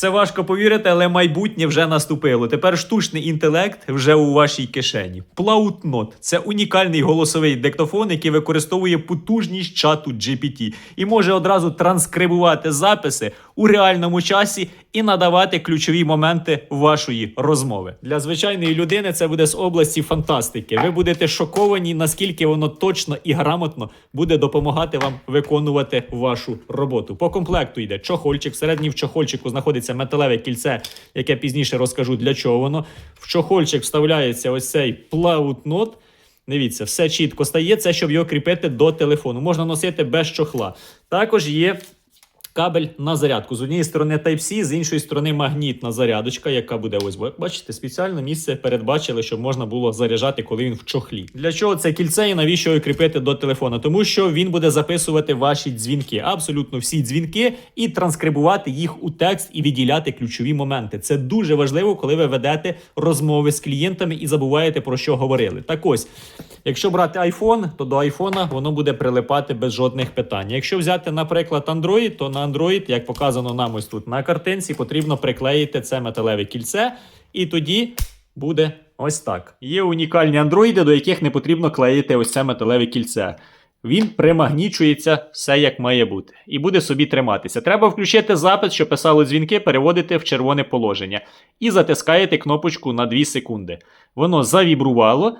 це важко повірити, але майбутнє вже наступило. Тепер штучний інтелект вже у вашій кишені. Plautnot – це унікальний голосовий диктофон, який використовує потужність чату GPT і може одразу транскрибувати записи у реальному часі і надавати ключові моменти вашої розмови. Для звичайної людини це буде з області фантастики. Ви будете шоковані, наскільки воно точно і грамотно буде допомагати вам виконувати вашу роботу. По комплекту йде чохольчик. Всередині в чохольчику знаходиться металеве кільце, яке пізніше розкажу для чого воно. В чохольчик вставляється ось цей плаутнот. Дивіться, все чітко стає. Це щоб його кріпити до телефону. Можна носити без чохла. Також є кабель на зарядку. З однієї сторони Type-C, з іншої сторони магнітна зарядочка, яка буде ось. Бачите, спеціально місце передбачили, щоб можна було заряджати, коли він в чохлі. Для чого це кільце і навіщо його кріпити до телефона? Тому що він буде записувати ваші дзвінки, абсолютно всі дзвінки, і транскрибувати їх у текст і відділяти ключові моменти. Це дуже важливо, коли ви ведете розмови з клієнтами і забуваєте про що говорили. Так ось. Якщо брати iPhone, то до iPhone воно буде прилипати без жодних питань. Якщо взяти, наприклад, Android, то на Android, як показано нам ось тут на картинці, потрібно приклеїти це металеве кільце, і тоді буде ось так. Є унікальні андроїди, до яких не потрібно клеїти ось це металеве кільце. Він примагнічується все як має бути, і буде собі триматися. Треба включити запис, що писало дзвінки, переводити в червоне положення, і затискаєте кнопочку на 2 секунди. Воно завібрувало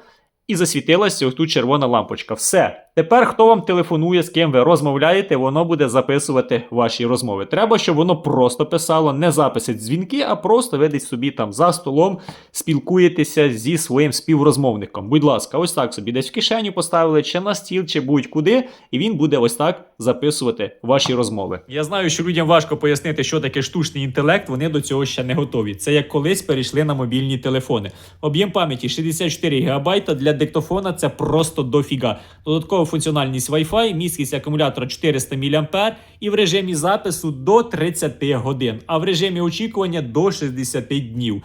і засвітилася ось тут червона лампочка. Все. Тепер хто вам телефонує, з ким ви розмовляєте, воно буде записувати ваші розмови. Треба, щоб воно просто писало не записи дзвінки, а просто ви десь собі там за столом спілкуєтеся зі своїм співрозмовником. Будь ласка, ось так собі десь в кишеню поставили, чи на стіл, чи будь-куди, і він буде ось так записувати ваші розмови. Я знаю, що людям важко пояснити, що таке штучний інтелект. Вони до цього ще не готові. Це як колись перейшли на мобільні телефони. Об'єм пам'яті 64 ГБ для диктофона це просто дофіга. Додаткова функціональність Wi-Fi, міськість акумулятора 400 мА і в режимі запису до 30 годин, а в режимі очікування до 60 днів.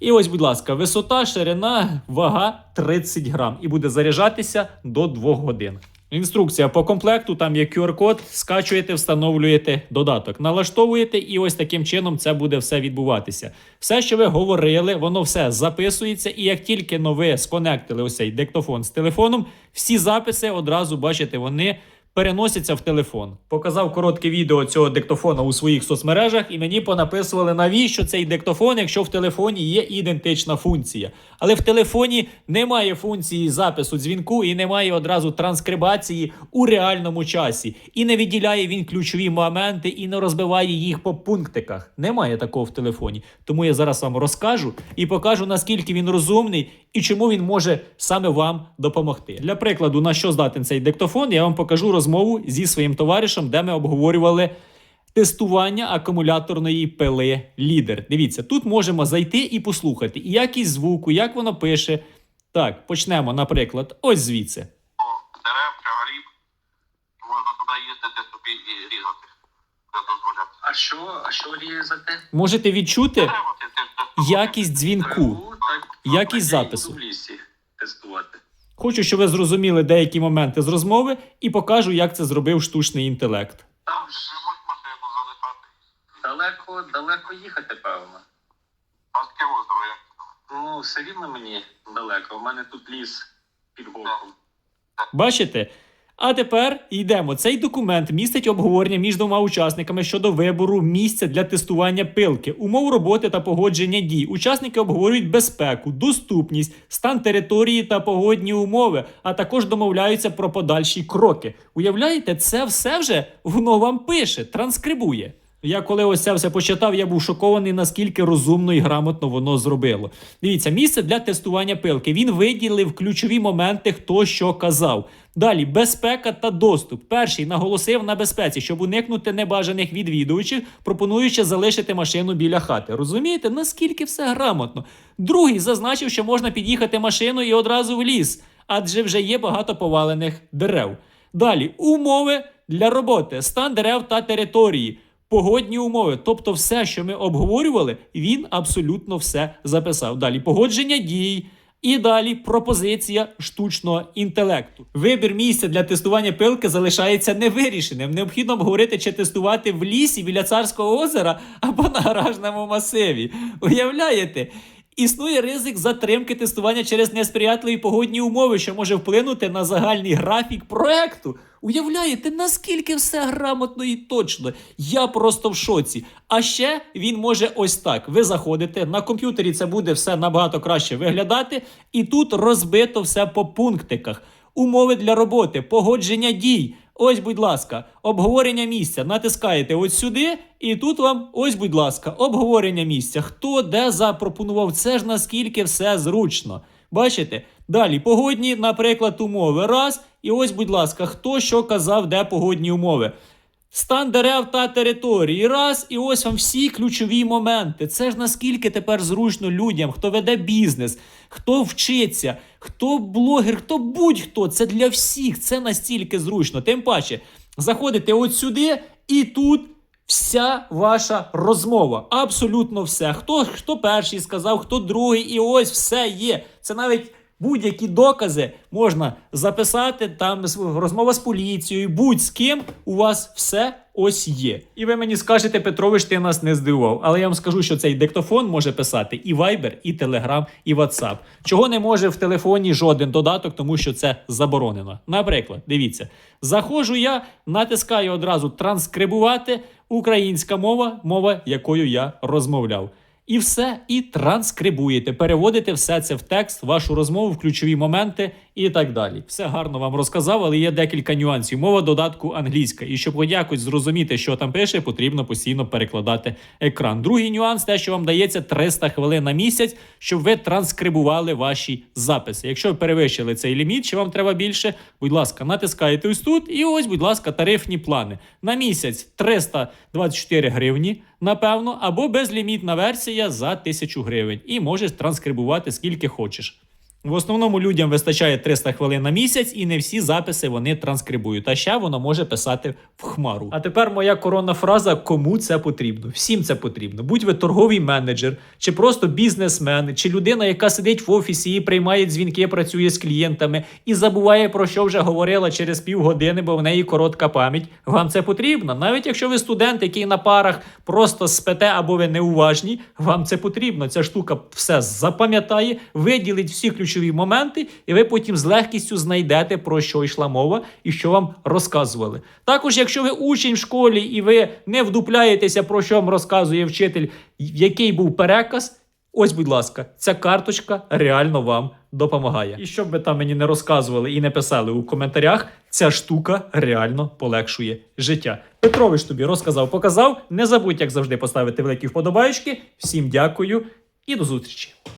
І ось, будь ласка, висота, ширина, вага 30 грам і буде заряджатися до 2 годин. Інструкція по комплекту, там є QR-код, скачуєте, встановлюєте додаток, налаштовуєте, і ось таким чином це буде все відбуватися. Все, що ви говорили, воно все записується, і як тільки но ви сконектили ось цей диктофон з телефоном, всі записи одразу бачите, вони переносяться в телефон. Показав коротке відео цього диктофона у своїх соцмережах, і мені понаписували, навіщо цей диктофон, якщо в телефоні є ідентична функція. Але в телефоні немає функції запису дзвінку і немає одразу транскрибації у реальному часі. І не відділяє він ключові моменти і не розбиває їх по пунктиках. Немає такого в телефоні. Тому я зараз вам розкажу і покажу, наскільки він розумний і чому він може саме вам допомогти. Для прикладу, на що здатен цей диктофон, я вам покажу розмову зі своїм товаришем, де ми обговорювали тестування акумуляторної пили лідер. Дивіться, тут можемо зайти і послухати і якість звуку, як воно пише. Так, почнемо, наприклад, ось звідси. дерев, чагарів, можна туди їздити собі і різати. А що? А що різати? Можете відчути якість дзвінку. Якість запису. в лісі. Хочу, щоб ви зрозуміли деякі моменти з розмови і покажу, як це зробив штучний інтелект. Там ж можеш машину залишати. далеко, далеко їхати, певно. А з ким як? Ну, все рівно мені далеко. У мене тут ліс під боком. Бачите? А тепер йдемо. Цей документ містить обговорення між двома учасниками щодо вибору місця для тестування пилки, умов роботи та погодження дій. Учасники обговорюють безпеку, доступність, стан території та погодні умови, а також домовляються про подальші кроки. Уявляєте, це все вже воно вам пише, транскрибує. Я коли ось це все почитав, я був шокований, наскільки розумно і грамотно воно зробило. Дивіться, місце для тестування пилки. Він виділив ключові моменти, хто що казав. Далі безпека та доступ. Перший наголосив на безпеці, щоб уникнути небажаних відвідувачів, пропонуючи залишити машину біля хати. Розумієте, наскільки все грамотно. Другий зазначив, що можна під'їхати машиною і одразу в ліс, адже вже є багато повалених дерев. Далі умови для роботи, стан дерев та території. Погодні умови, тобто все, що ми обговорювали, він абсолютно все записав. Далі погодження дій І далі пропозиція штучного інтелекту. Вибір місця для тестування пилки залишається невирішеним. Необхідно обговорити, чи тестувати в лісі біля царського озера або на гаражному масиві. Уявляєте? Існує ризик затримки тестування через несприятливі погодні умови, що може вплинути на загальний графік проекту. Уявляєте, наскільки все грамотно і точно? Я просто в шоці. А ще він може ось так: ви заходите на комп'ютері, це буде все набагато краще виглядати, і тут розбито все по пунктиках. Умови для роботи, погодження дій. Ось, будь ласка, обговорення місця. Натискаєте ось сюди, і тут вам, ось, будь ласка, обговорення місця. Хто де запропонував? Це ж наскільки все зручно. Бачите? Далі погодні, наприклад, умови. Раз. І ось, будь ласка, хто що казав, де погодні умови. Стан дерев та території. Раз, і ось вам всі ключові моменти. Це ж наскільки тепер зручно людям, хто веде бізнес, хто вчиться, хто блогер, хто будь-хто. Це для всіх. Це настільки зручно. Тим паче, заходите от сюди, і тут вся ваша розмова. Абсолютно все. Хто, хто перший сказав, хто другий, і ось все є. Це навіть. Будь-які докази можна записати, там розмова з поліцією, будь з ким у вас все ось є. І ви мені скажете, Петрович, ти нас не здивував. Але я вам скажу, що цей диктофон може писати і Viber, і Telegram, і WhatsApp. Чого не може в телефоні жоден додаток, тому що це заборонено. Наприклад, дивіться, заходжу я, натискаю одразу транскрибувати українська мова, мова, якою я розмовляв. І все, і транскрибуєте, переводите все це в текст, вашу розмову, в ключові моменти і так далі. Все гарно вам розказав, але є декілька нюансів. Мова додатку англійська. І щоб якось зрозуміти, що там пише, потрібно постійно перекладати екран. Другий нюанс те, що вам дається 300 хвилин на місяць, щоб ви транскрибували ваші записи. Якщо ви перевищили цей ліміт, чи вам треба більше, будь ласка, натискаєте ось тут, і ось, будь ласка, тарифні плани. На місяць 324 гривні, напевно, або безлімітна версія за 1000 гривень. І можеш транскрибувати скільки хочеш. В основному людям вистачає 300 хвилин на місяць, і не всі записи вони транскрибують. А ще воно може писати в хмару. А тепер моя коронна фраза: кому це потрібно? Всім це потрібно. Будь ви торговий менеджер, чи просто бізнесмен, чи людина, яка сидить в офісі і приймає дзвінки, працює з клієнтами і забуває про що вже говорила через півгодини, бо в неї коротка пам'ять. Вам це потрібно. Навіть якщо ви студент, який на парах просто спите або ви неуважні, вам це потрібно. Ця штука все запам'ятає, виділить всі ключові моменти, і ви потім з легкістю знайдете про що йшла мова і що вам розказували. Також, якщо ви учень в школі і ви не вдупляєтеся, про що вам розказує вчитель, який був переказ. Ось, будь ласка, ця карточка реально вам допомагає. І щоб ви там мені не розказували і не писали у коментарях, ця штука реально полегшує життя. Петрович тобі розказав, показав. Не забудь, як завжди, поставити великі вподобаєчки. Всім дякую і до зустрічі!